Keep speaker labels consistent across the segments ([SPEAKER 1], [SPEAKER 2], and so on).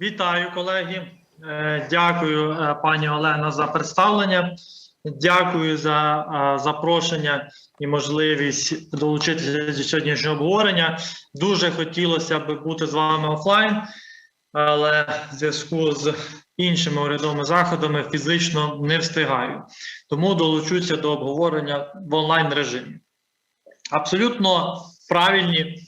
[SPEAKER 1] Вітаю, колеги. Е, Дякую, е, пані Олена, за представлення. Дякую за е, запрошення і можливість долучитися до сьогоднішнього обговорення. Дуже хотілося б бути з вами офлайн, але в зв'язку з іншими урядовими заходами фізично не встигаю. Тому долучуся до обговорення в онлайн режимі. Абсолютно правильні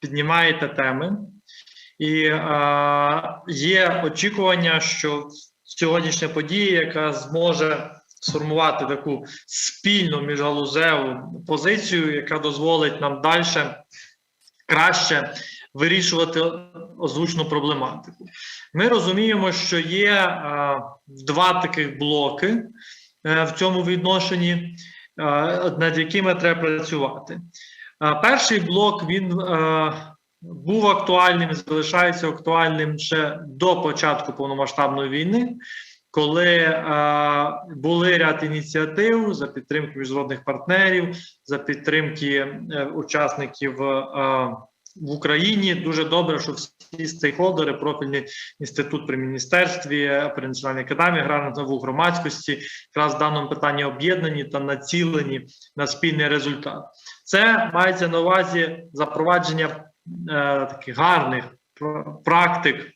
[SPEAKER 1] піднімаєте теми. І е, є очікування, що сьогоднішня подія, яка зможе сформувати таку спільну міжгалузеву позицію, яка дозволить нам далі краще вирішувати озвучну проблематику. Ми розуміємо, що є е, два таких блоки е, в цьому відношенні, е, над якими треба працювати. Е, перший блок він. Е, був актуальним і залишається актуальним ще до початку повномасштабної війни, коли е, були ряд ініціатив за підтримки міжнародних партнерів, за підтримки е, учасників е, в Україні. Дуже добре, що всі стейкхолдери, профільний інститут при міністерстві, при національній академії аграрних наук громадськості, якраз в даному питанні об'єднані та націлені на спільний результат. Це мається на увазі запровадження Е, таких гарних практик,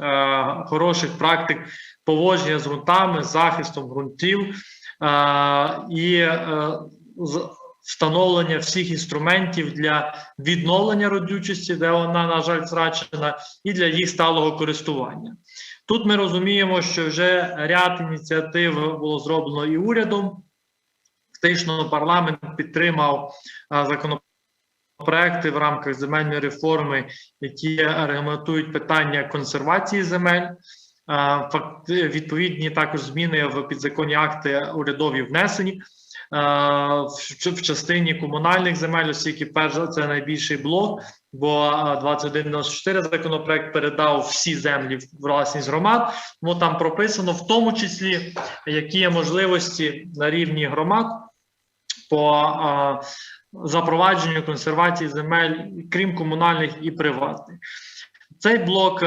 [SPEAKER 1] е, хороших практик поводження з ґрунтами, захистом ґрунтів е, і встановлення всіх інструментів для відновлення родючості, де вона, на жаль, втрачена, і для їх сталого користування. Тут ми розуміємо, що вже ряд ініціатив було зроблено і урядом. Фактично, парламент підтримав законопроект проекти в рамках земельної реформи, які регламентують питання консервації земель. Факт відповідні також зміни в підзаконні акти урядові внесені в частині комунальних земель, оскільки перш це найбільший блок. Бо 2194 законопроект передав всі землі в власність громад. Тому там прописано в тому числі, які є можливості на рівні громад по запровадженню консервації земель, крім комунальних і приватних. Цей блок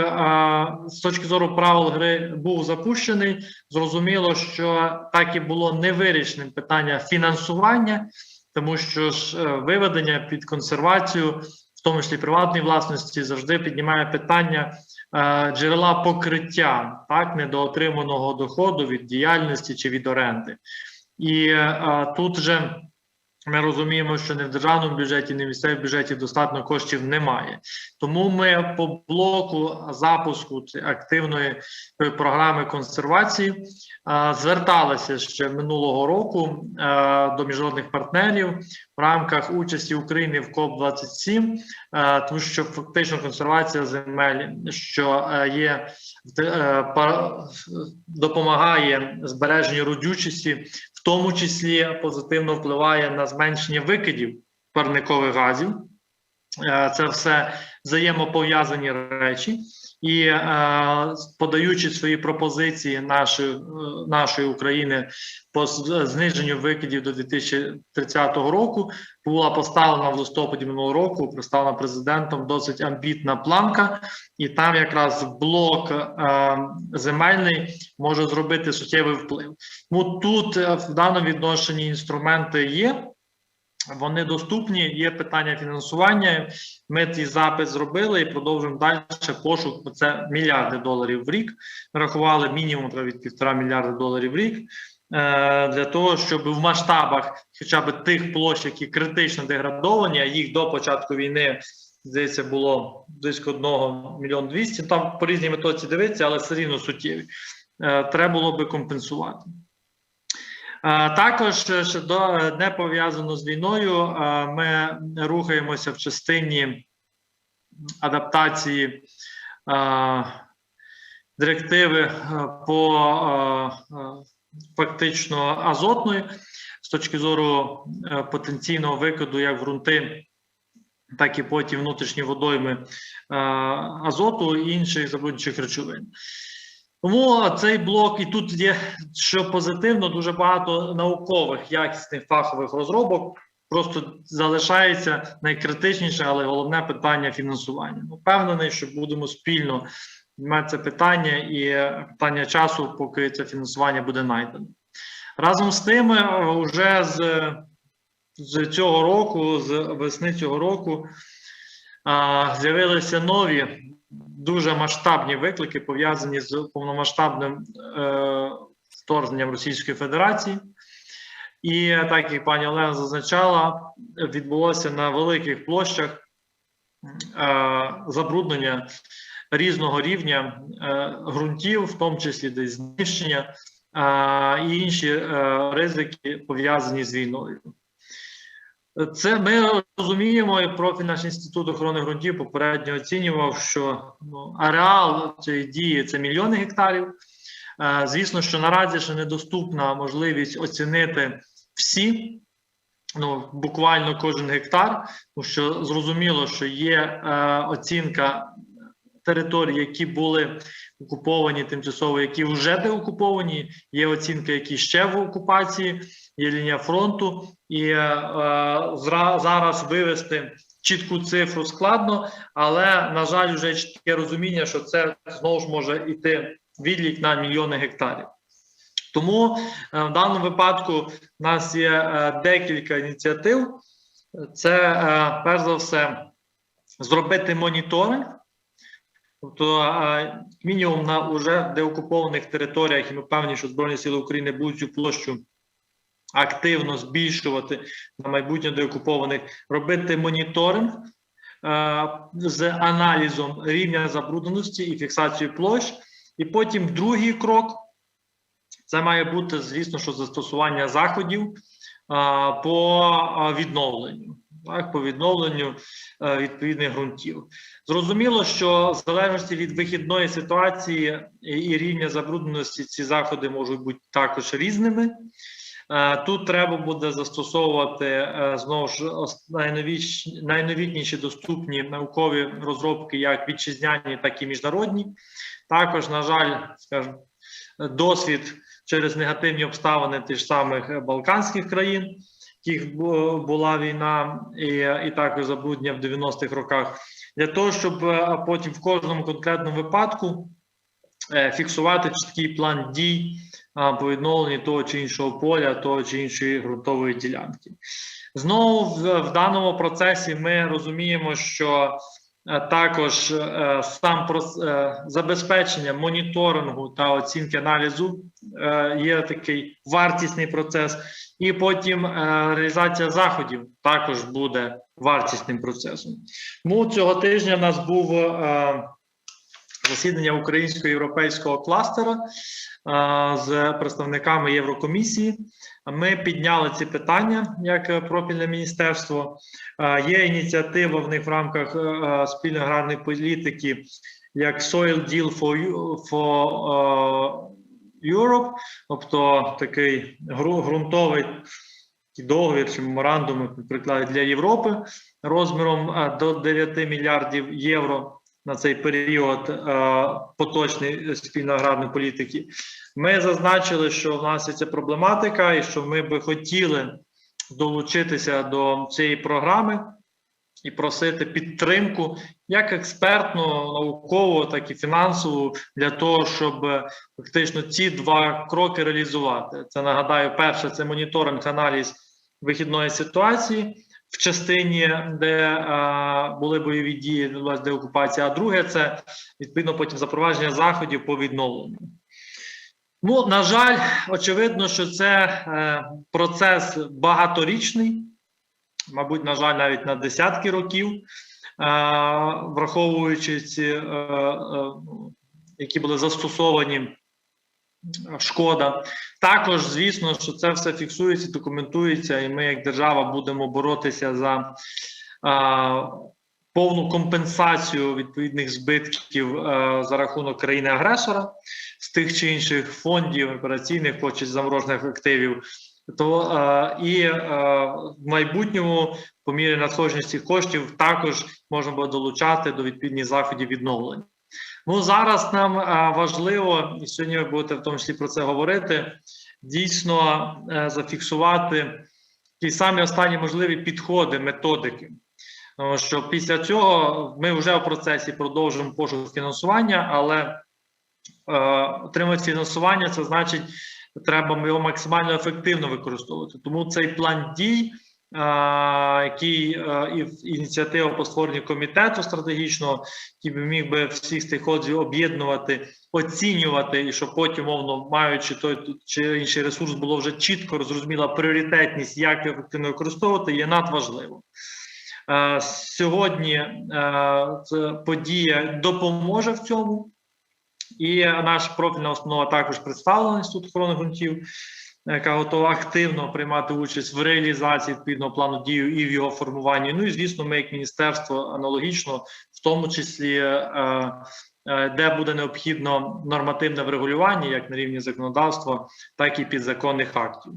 [SPEAKER 1] з точки зору правил гри був запущений. Зрозуміло, що так і було невирішеним питання фінансування, тому що ж е, виведення під консервацію, в тому числі приватної власності, завжди піднімає питання е, джерела покриття так недоотриманого доходу від діяльності чи від оренди. І е, тут же ми розуміємо, що не в державному бюджеті, не в місцевому бюджеті достатньо коштів немає. Тому ми по блоку запуску активної програми консервації зверталися ще минулого року до міжнародних партнерів в рамках участі України в КОП 27 тому що фактично консервація земель, що є е, допомагає збереженню родючості тому числі позитивно впливає на зменшення викидів парникових газів. Е, це все взаємопов'язані речі, і е, подаючи свої пропозиції нашої е, нашої України по зниженню викидів до 2030 року, була поставлена в листопаді минулого року. Представлена президентом досить амбітна планка, і там якраз блок е, земельний може зробити суттєвий вплив. Ну тут е, в даному відношенні інструменти є. Вони доступні, є питання фінансування. Ми цей запис зробили і продовжуємо далі пошук. Це мільярди доларів в рік. Ми рахували мінімум від півтора мільярда доларів в рік. Е, для того, щоб в масштабах хоча б тих площ, які критично деградовані, а їх до початку війни здається було близько 1 мільйон 200, Там по різній методці дивиться, але все рівно суттєві. Е, треба було би компенсувати. Також щодо е, не пов'язано з війною, ми рухаємося в частині адаптації директиви е, по фактично азотної з точки зору е, потенційного викиду як ґрунти, так і потім внутрішні водойми азоту і інших забруднюючих речовин. Тому цей блок і тут є що позитивно, дуже багато наукових якісних фахових розробок. Просто залишається найкритичніше, але головне питання фінансування. Впевнений, що будемо спільно піднімати це питання і е, питання часу, поки це фінансування буде знайдено. Разом з тим, е, вже з, з цього року, з весни цього року, з'явилися нові дуже масштабні виклики, пов'язані з повномасштабним е, вторгненням Російської Федерації. І так як пані Олена зазначала, відбулося на великих площах е, забруднення різного рівня е, ґрунтів, в тому числі десь знищення е, і інші е, ризики пов'язані з війною. Це ми розуміємо, і профільний наш інститут охорони ґрунтів попередньо оцінював, що ну, ареал цієї дії це мільйони гектарів. Е, Звісно, що наразі ще недоступна можливість оцінити всі, ну буквально кожен гектар, тому що зрозуміло, що є е, оцінка територій, які були окуповані тимчасово, які вже деокуповані, є оцінка, які ще в окупації, є лінія фронту, і е, зараз вивести чітку цифру складно, але на жаль, вже чітке розуміння, що це знову ж може йти відлік на мільйони гектарів. Тому е, в даному випадку у нас є е, декілька ініціатив. Це перш за все зробити моніторинг, тобто мінімум на уже деокупованих територіях, і ми певні, що Збройні Сили України будуть цю площу активно збільшувати на майбутнє деокупованих, робити моніторинг е, з аналізом рівня забрудненості і фіксацією площ. І потім другий крок це має бути, звісно, що застосування заходів а, по відновленню, так, по відновленню е, відповідних ґрунтів. Зрозуміло, що в залежності від вихідної ситуації і, і рівня забрудненості ці заходи можуть бути також різними. Е, Тут треба буде застосовувати е, знову ж найновіч, найновітніші доступні наукові розробки, як вітчизняні, так і міжнародні. Також, на жаль, скажімо, досвід через негативні обставини тих самих Балканських країн, яких була війна, і, і також забруднення в 90-х роках, для того, щоб е, потім в кожному конкретному випадку фіксувати чіткий план дій по відновленні того чи іншого поля, того чи іншої ґрунтової ділянки. Знову в, даному процесі ми розуміємо, що е, також е, сам е, забезпечення моніторингу та оцінки аналізу є такий вартісний процес, і потім реалізація заходів також буде вартісним процесом. Тому цього тижня в нас був засідання українсько-європейського кластера е, з представниками Єврокомісії. Ми підняли ці питання як е, профільне міністерство. Е, Є ініціатива в них в рамках е, спільної аграрної політики, як Soil Deal for, for е, Europe, тобто такий гру- ґрунтовий договір чи меморандум наприклад, для Європи розміром е, до 9 мільярдів євро на цей період е, поточної спільної аграрної політики. Ми зазначили, що в нас є ця проблематика, і що ми би хотіли долучитися до цієї програми і просити підтримку як експертну, наукову, так і фінансову для того, щоб фактично ці два кроки реалізувати. Це нагадаю, перше це моніторинг, аналіз вихідної ситуації в частині, де е, були бойові дії, відбулася деокупація, а друге це відповідно потім запровадження заходів по відновленню. Ну, на жаль, очевидно, що це е, процес багаторічний, мабуть, на жаль, навіть на десятки років, е, враховуючи ці, е, е, ну, які були застосовані шкода. Також, звісно, що це все фіксується, документується, і ми, як держава, будемо боротися за а, повну компенсацію відповідних збитків а, за рахунок країни-агресора з тих чи інших фондів, операційних чи заморожених активів. То а, і а, в майбутньому, по мірі надходження коштів, також можна буде долучати до відповідних заходів відновлення. Ну зараз нам важливо, і сьогодні ви будете в тому числі про це говорити. Дійсно е, зафіксувати ті самі останні можливі підходи, методики. Тому що після цього ми вже в процесі продовжуємо пошук фінансування, але е, отримати фінансування це значить, треба його максимально ефективно використовувати. Тому цей план дій, е, який і в- ініціатива по створенню комітету стратегічного, який би міг би всіх стейкхолдерів об'єднувати, оцінювати, і щоб потім, мовно, маючи той чи інший ресурс, було вже чітко зрозуміла пріоритетність, як ефективно використовувати, є надважливо. Сьогодні е, ця подія допоможе в цьому, і наша профільна установа також представлена інститут охорони ґрунтів, яка готова активно приймати участь в реалізації відповідного плану дію і в його формуванні. Ну і звісно, ми, як міністерство, аналогічно, в тому числі. е, е, Де буде необхідно нормативне врегулювання, як на рівні законодавства, так і підзаконних актів.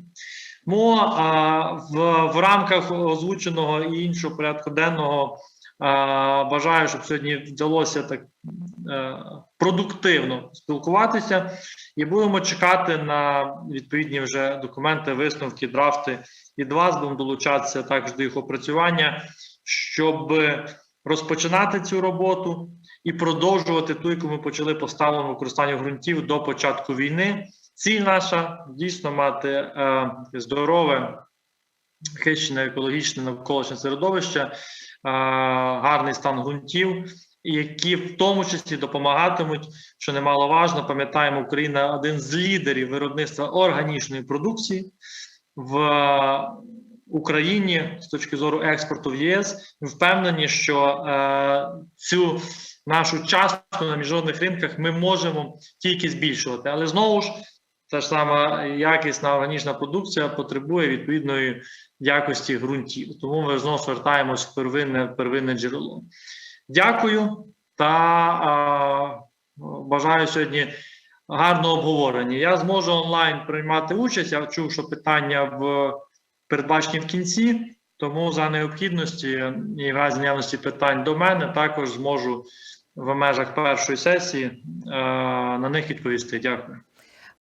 [SPEAKER 1] Тому а, в, в рамках озвученого і іншого порядку денного бажаю, щоб сьогодні вдалося так е, продуктивно спілкуватися, і будемо чекати на відповідні вже документи, висновки, драфти від вас. Будемо долучатися також до їх опрацювання, щоб розпочинати цю роботу і продовжувати ту, яку ми почали по сталому використанню ґрунтів до початку війни. Ціль наша дійсно мати е, здорове, хищне, екологічне навколишнє середовище, гарний стан ґрунтів, які в тому числі допомагатимуть, що немаловажно, пам'ятаємо, Україна один з лідерів виробництва органічної продукції в Україні з точки зору експорту в ЄС. Ми впевнені, що е, цю нашу частку на міжнародних ринках ми можемо тільки збільшувати, але знову ж. Та ж сама якісна органічна продукція потребує відповідної якості ґрунтів. Тому ми знову звертаємось в первинне, первинне джерело. Дякую та а, бажаю сьогодні гарного обговорення. Я зможу онлайн приймати участь. Я чув, що питання в передбачені в кінці, тому за необхідності і в разі наявності питань до мене також зможу в межах першої сесії е, на них відповісти. Дякую.